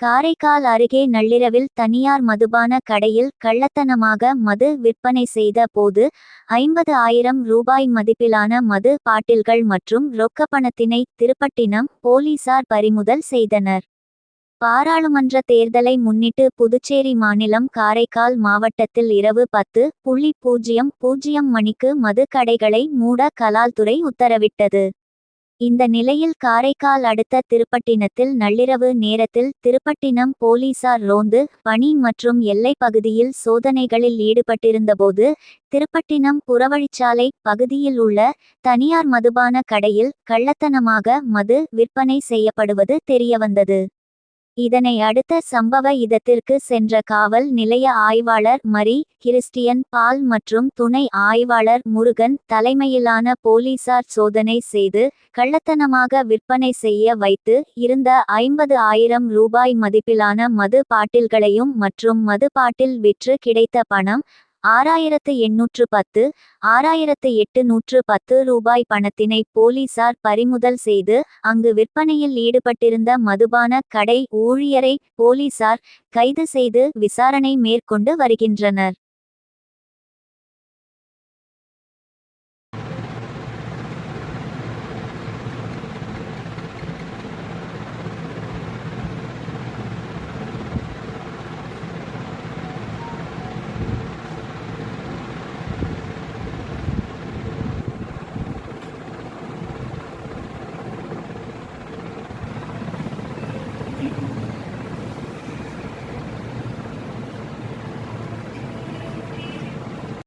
காரைக்கால் அருகே நள்ளிரவில் தனியார் மதுபான கடையில் கள்ளத்தனமாக மது விற்பனை செய்த போது ஐம்பது ஆயிரம் ரூபாய் மதிப்பிலான மது பாட்டில்கள் மற்றும் ரொக்க பணத்தினை திருப்பட்டினம் போலீசார் பறிமுதல் செய்தனர். பாராளுமன்ற தேர்தலை முன்னிட்டு புதுச்சேரி மாநிலம் காரைக்கால் மாவட்டத்தில் இரவு பத்து புள்ளி பூஜ்ஜியம் பூஜ்ஜியம் மணிக்கு மது கடைகளை மூட கலால்துறை உத்தரவிட்டது. இந்த நிலையில் காரைக்கால் அடுத்த திருப்பட்டினத்தில் நள்ளிரவு நேரத்தில் திருப்பட்டினம் போலீசார் ரோந்து பணி மற்றும் எல்லைப் பகுதியில் சோதனைகளில் ஈடுபட்டிருந்தபோது திருப்பட்டினம் புறவழிச்சாலை பகுதியில் உள்ள தனியார் மதுபான கடையில் கள்ளத்தனமாக மது விற்பனை செய்யப்படுவது தெரியவந்தது. இதனை அடுத்த சம்பவ இடத்திற்கு சென்ற காவல் நிலைய ஆய்வாளர் மரி கிறிஸ்டியன் பால் மற்றும் துணை ஆய்வாளர் முருகன் தலைமையிலான போலீசார் சோதனை செய்து கள்ளத்தனமாக விற்பனை செய்ய வைத்து இருந்த ஐம்பது ஆயிரம் ரூபாய் மதிப்பிலான மது பாட்டில்களையும் மற்றும் மது பாட்டில் விற்று கிடைத்த பணம் ஆறாயிரத்து எண்ணூற்று பத்து ஆறாயிரத்து எட்டு நூற்று பத்து ரூபாய் பணத்தினை போலீசார் பறிமுதல் செய்து அங்கு விற்பனையில் ஈடுபட்டிருந்த மதுபான கடை ஊழியரை போலீசார் கைது செய்து விசாரணை மேற்கொண்டு வருகின்றனர்.